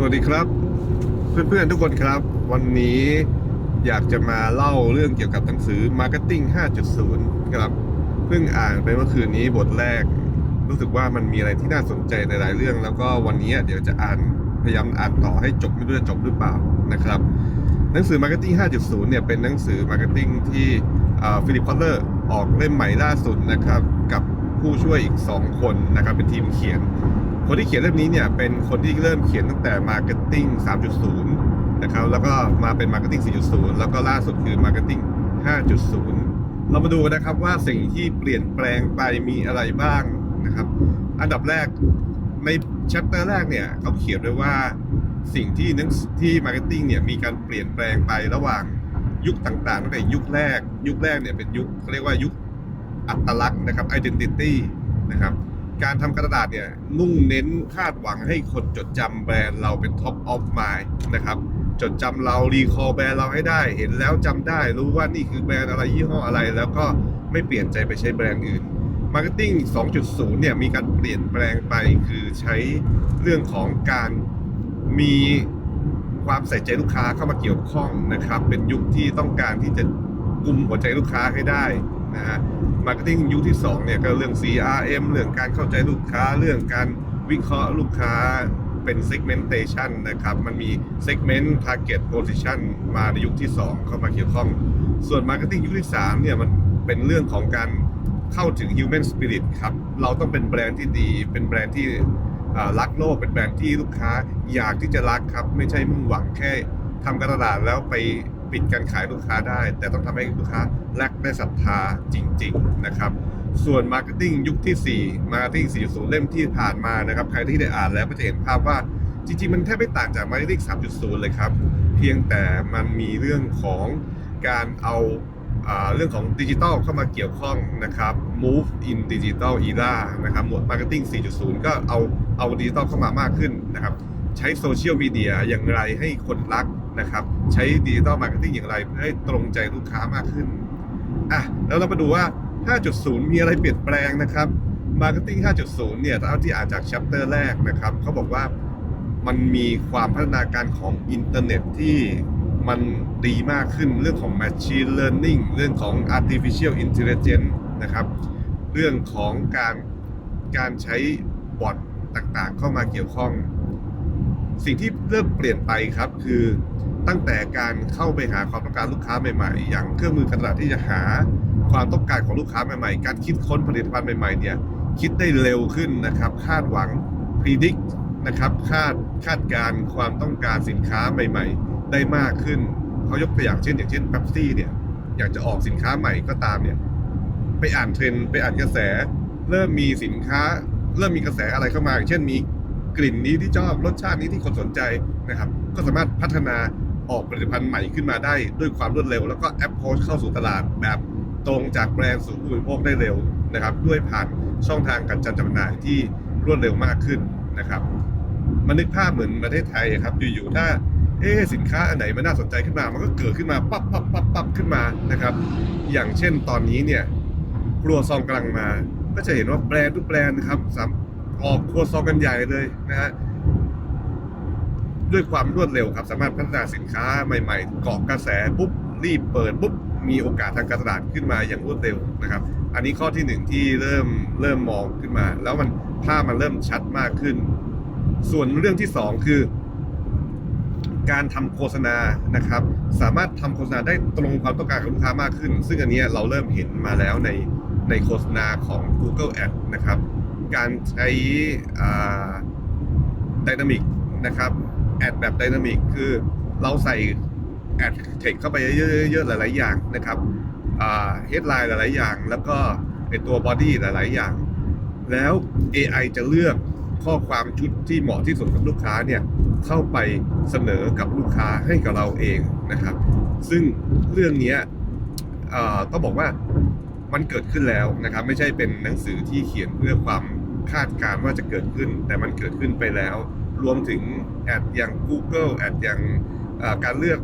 สวัสดีครับ เพื่อนๆทุกคนครับ วันนี้อยากจะมาเล่าเรื่องเกี่ยวกับหนังสือ Marketing 5.0 ครับเพิ่งอ่านไปเมื่อคืนนี้บทแรก รู้สึกว่ามันมีอะไรที่น่าสนใจในหลายเรื่อง แล้วก็วันนี้เดี๋ยวจะอ่านพยายามอ่านต่อให้จบไม่รู้จะจบหรือเปล่านะครับ หนังสือ Marketing 5.0 เนี่ยเป็นหนังสือ Marketing ที่ฟิลิปพอลเลอร์ออกเล่มใหม่ล่าสุดนะครับกับผู้ช่วยอีก 2 คนนะครับเป็นทีมเขียน คนที่เขียนเล่มนี้เนี่ยเป็นคนที่เริ่มเขียนตั้งแต่ Marketing 3.0 นะครับ แล้วก็มาเป็น Marketing 4.0 แล้วก็ล่าสุดคือ Marketing 5.0 เรามาดูนะครับว่าสิ่งที่เปลี่ยนแปลงไปมีอะไรบ้างนะครับ อันดับแรกในแชปเตอร์แรกเนี่ยเขาเขียนไว้ว่าสิ่งที่นักที่ Marketing เนี่ยมีการเปลี่ยนแปลงไประหว่างยุคต่างๆตั้งแต่ยุคแรก ยุคแรกเนี่ยเป็นยุคเขาเรียกว่ายุคอัตลักษณ์นะครับ identity นะครับ การทำกระดาษเนี่ยมุ่งเน้นคาดหวังให้คนจดจำแบรนด์เราเป็น top of mind นะครับ จดจำเรารีคอแบรนด์เราให้ได้ เห็นแล้วจำได้ รู้ว่านี่คือแบรนด์อะไรยี่ห้ออะไร แล้วก็ไม่เปลี่ยนใจไปใช้แบรนด์อื่น Marketing 2.0 เนี่ยมีการเปลี่ยนแปลงไปคือใช้เรื่องของการมีความใส่ใจลูกค้าเข้ามาเกี่ยวข้องนะครับ เป็นยุคที่ต้องการที่จะกุมหัวใจลูกค้าให้ได้ นะฮะมาร์เก็ตติ้งยุคที่2เนี่ยก็เรื่อง CRM เรื่องการเข้าใจลูกค้าเรื่องการวิเคราะห์ลูกค้าเป็น segmentation นะครับ มันมี segment target position มาในยุคที่ 2 เข้ามาเกี่ยวข้อง ส่วน Marketing ยุคที่ 3 เนี่ยมันเป็นเรื่องของการเข้าถึง human spirit ครับ เราต้องเป็นแบรนด์ที่ดี เป็นแบรนด์ที่รักโลก เป็นแบรนด์ที่ลูกค้าอยากที่จะรักครับ ไม่ใช่มุ่งหวังแค่ทำการตลาดแล้วไปปิดการขายลูกค้าได้ แต่ต้องทำให้ลูกค้า รักได้ศรัทธาจริง ๆ นะครับ ส่วน Marketing ยุคที่ 4 Marketing 4.0 เล่มที่ผ่านมานะครับ ใครที่ได้อ่านแล้วก็จะเห็นภาพว่าจริง ๆ มันแทบไม่ต่างจาก Marketing 3.0 เลยครับ เพียงแต่มันมีเรื่องของการเอาเรื่องของดิจิทัลเข้ามาเกี่ยวข้องนะครับ move in digital era นะครับ หมวด marketing 4.0 ก็เอาเอาดิจิทัลเข้ามามากขึ้นนะครับ ใช้โซเชียลมีเดียอย่างไรให้คนรักนะครับ ใช้ดิจิทัลมาร์เก็ตติ้งอย่างไรให้ตรงใจลูกค้ามากขึ้น อะแล้วเรามาดูว่า 5.0 มีอะไรเปลี่ยนแปลงนะครับ Marketing 5.0 เนี่ยเอาที่อ่านจากชัปเตอร์แรกนะครับเขาบอกว่ามันมีความพัฒนาการของอินเทอร์เน็ตที่มันดีมากขึ้นเรื่องของ Machine Learning เรื่องของ Artificial Intelligence นะครับ เรื่องของการการใช้บอทต่างๆ เข้ามาเกี่ยวข้อง สิ่งที่เริ่มเปลี่ยนไปครับคือ ตั้งแต่การเข้าไปหาความต้องการลูกค้าใหม่ๆ อย่างเครื่องมือการตลาดที่จะหาความต้องการของลูกค้าใหม่ๆ การคิดค้นผลิตภัณฑ์ใหม่ๆเนี่ยคิดได้เร็วขึ้นนะครับ คาดหวัง predict นะครับคาดคาดการณ์ความต้องการสินค้าใหม่ ๆ ได้มากขึ้นเขายกตัวอย่างเช่น อย่างเช่น Pepsi เนี่ยอยากจะออกสินค้าใหม่ก็ตามเนี่ยไปอ่านเทรนด์ไปอ่านกระแส เริ่มมีสินค้า เริ่มมีกระแสอะไรเข้ามาอย่างเช่นมีกลิ่นนี้ที่ชอบรสชาตินี้ที่คนสนใจนะครับ ก็สามารถพัฒนา ออกผลิตภัณฑ์ใหม่ขึ้นมาได้ด้วยความรวดเร็ว แล้วก็แอปโพสเข้าสู่ตลาดแบบตรงจากแบรนด์สู่ผู้บริโภคได้เร็วนะครับ ด้วยผ่านช่องทางการจัดจำหน่ายที่รวดเร็วมากขึ้นนะครับมันนึกภาพเหมือนประเทศไทยครับอยู่ๆถ้าเอ๊สินค้าอันไหนมันน่าสนใจขึ้นมา มันก็เกิดขึ้นมาปั๊บปั๊บปั๊บปั๊บขึ้นมานะครับ อย่างเช่นตอนนี้เนี่ยครัวซองกำลังมา ก็จะเห็นว่าแบรนด์ทุกแบรนด์นะครับสามออกครัวซองกันใหญ่เลยนะฮะ ด้วยความรวดเร็วครับ สามารถพัฒนาสินค้าใหม่ๆเกาะกระแสปุ๊บรีบเปิดปุ๊บมีโอกาสทางการตลาดขึ้นมาอย่างรวดเร็วนะครับ อันนี้ข้อที่หนึ่งที่เริ่มเริ่มมองขึ้นมา แล้วมันภาพมันเริ่มชัดมากขึ้น ส่วนเรื่องที่สองคือ การทำโฆษณานะครับ สามารถทำโฆษณาได้ตรงความต้องการของลูกค้ามากขึ้น ซึ่งอันนี้เราเริ่มเห็นมาแล้วในในโฆษณาของ Google Ad นะครับ การใช้ดินามิกนะครับ แอดแบบไดนามิกคือเราใส่แอดเทคเข้าไปเยอะๆหลาย ๆ อย่างนะครับเฮดไลน์หลาย ๆ อย่าง แล้วก็ไอตัวบอดี้หลาย ๆ อย่าง แล้ว AI จะเลือกข้อความชุดที่เหมาะที่สุดกับลูกค้าเนี่ยเข้าไปเสนอกับลูกค้าให้กับเราเองนะครับ ซึ่งเรื่องนี้ต้องบอกว่ามันเกิดขึ้นแล้วนะครับ ไม่ใช่เป็นหนังสือที่เขียนเพื่อความคาดการณ์ว่าจะเกิดขึ้น แต่มันเกิดขึ้นไปแล้ว รวมถึงแอดอย่าง Google แอดอย่างการเลือก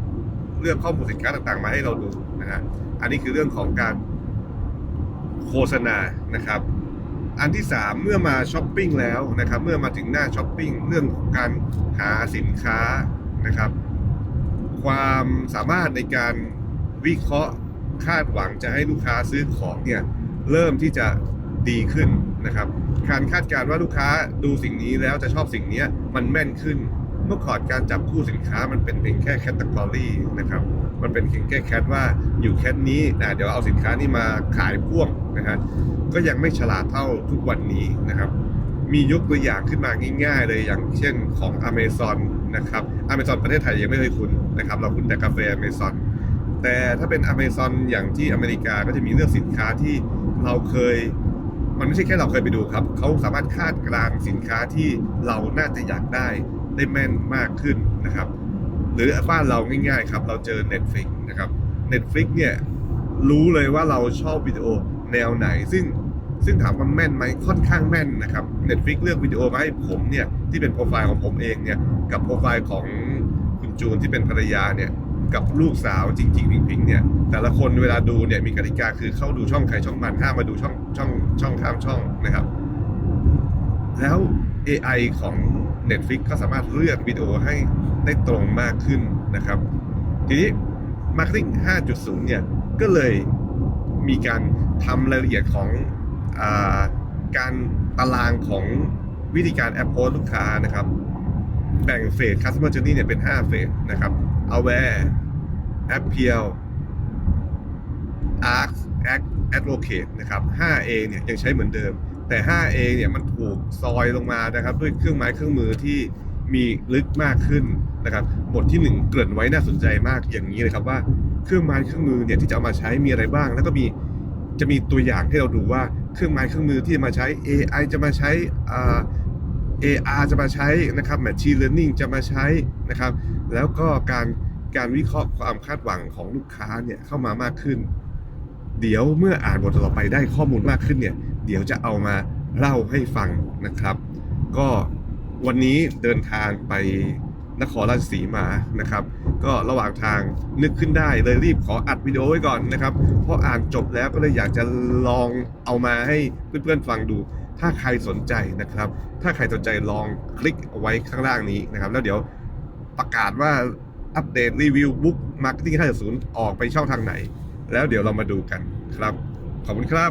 เลือกข้อมูลสินค้าต่างๆ มาให้เราดูนะฮะอันนี้คือเรื่องของการโฆษณานะครับ อันที่สามเมื่อมาช้อปปิ้งแล้วนะครับ เมื่อมาถึงหน้าช้อปปิ้งเรื่องของการหาสินค้านะครับ ความสามารถในการวิเคราะห์คาดหวังจะให้ลูกค้าซื้อของเนี่ยเริ่มที่จะ ดีขึ้นนะครับ การคาดการณ์ว่าลูกค้าดูสิ่งนี้แล้วจะชอบสิ่งนี้มันแม่นขึ้น เมื่อก่อนการจับคู่สินค้ามันเป็นเพียงแค่แคตตากรีนะครับ มันเป็นเพียงแค่แคทว่าอยู่แคทนี้นะเดี๋ยวเอาสินค้านี้มาขายพ่วงนะฮะก็ยังไม่ฉลาดเท่าทุกวันนี้นะครับ มียกตัวอย่างขึ้นมาง่าย ๆ เลยอย่างเช่นของ Amazon นะครับ Amazon ประเทศไทยยังไม่เคยคุ้นนะครับ เราคุ้นแต่กาแฟ Amazon แต่ถ้าเป็น Amazon อย่างที่อเมริกาก็จะมีเรื่องสินค้าที่เราเคย มันไม่ใช่แค่เราเคยไปดูครับ เขาสามารถคาดกลางสินค้าที่เราน่าจะอยากได้ได้แม่นมากขึ้นนะครับ หรือบ้านเราง่ายๆครับ เราเจอ Netflix นะครับ Netflix เนี่ยรู้เลยว่าเราชอบวิดีโอแนวไหน ซึ่งซึ่งถามว่าแม่นไหมค่อนข้างแม่นนะครับ Netflix เลือกวิดีโอมาให้ผมเนี่ยที่เป็นโปรไฟล์ของผมเองเนี่ยกับโปรไฟล์ของคุณจูนที่เป็นภรรยาเนี่ย กับลูกสาวจริงๆพิงๆเนี่ยแต่ละคนเวลาดูเนี่ยมีกติกาคือเข้าดูช่องใครช่องมันห้ามมาดูช่องช่องช่องข้ามช่องนะครับ แล้ว AI ของ Netflix ก็สามารถเลือกวิดีโอให้ได้ตรงมากขึ้นนะครับ ทีนี้ Marketing 5.0 เนี่ย ก็เลยมีการทำรายละเอียดของอการตารางของวิธีการ approach ลูกค้านะครับ แบ่งเฟส customer journey เนี่ยเป็น 5 เฟสนะครับ aware appeal ask act advocate นะครับ 5A เนี่ยยังใช้เหมือนเดิม แต่ 5A เนี่ยมันถูกซอยลงมานะครับด้วยเครื่องไม้เครื่องมือที่มีลึกมากขึ้นนะครับบทที่ 1 เกริ่นไว้น่าสนใจมากอย่างนี้เลยครับว่าเครื่องไม้เครื่องมือเนี่ยที่จะเอามาใช้มีอะไรบ้าง แล้วก็มีจะมีตัวอย่างให้เราดูว่าเครื่องไม้เครื่องมือที่จะมาใช้ AI จะมาใช้อ่า AR จะมาใช้นะครับ Machine Learning จะมาใช้นะครับ แล้วก็การการวิเคราะห์ความคาดหวังของลูกค้าเนี่ยเข้ามามากขึ้น เดี๋ยวเมื่ออ่านบทต่อไปได้ข้อมูลมากขึ้นเนี่ยเดี๋ยวจะเอามาเล่าให้ฟังนะครับ ก็วันนี้เดินทางไป นครราชสีมานะครับ ก็ระหว่างทางนึกขึ้นได้เลยรีบขออัดวิดีโอไว้ก่อนนะครับเพราะอ่านจบแล้วก็เลยอยากจะลองเอามาให้เพื่อนๆฟังดู ถ้าใครสนใจนะครับ ถ้าใครสนใจลองคลิกเอาไว้ข้างล่างนี้นะครับ แล้วเดี๋ยวประกาศว่าอัปเดตรีวิวบุ๊กมาร์เก็ตติ้ง5.0ออกไปช่องทางไหน แล้วเดี๋ยวเรามาดูกันครับ ขอบคุณครับ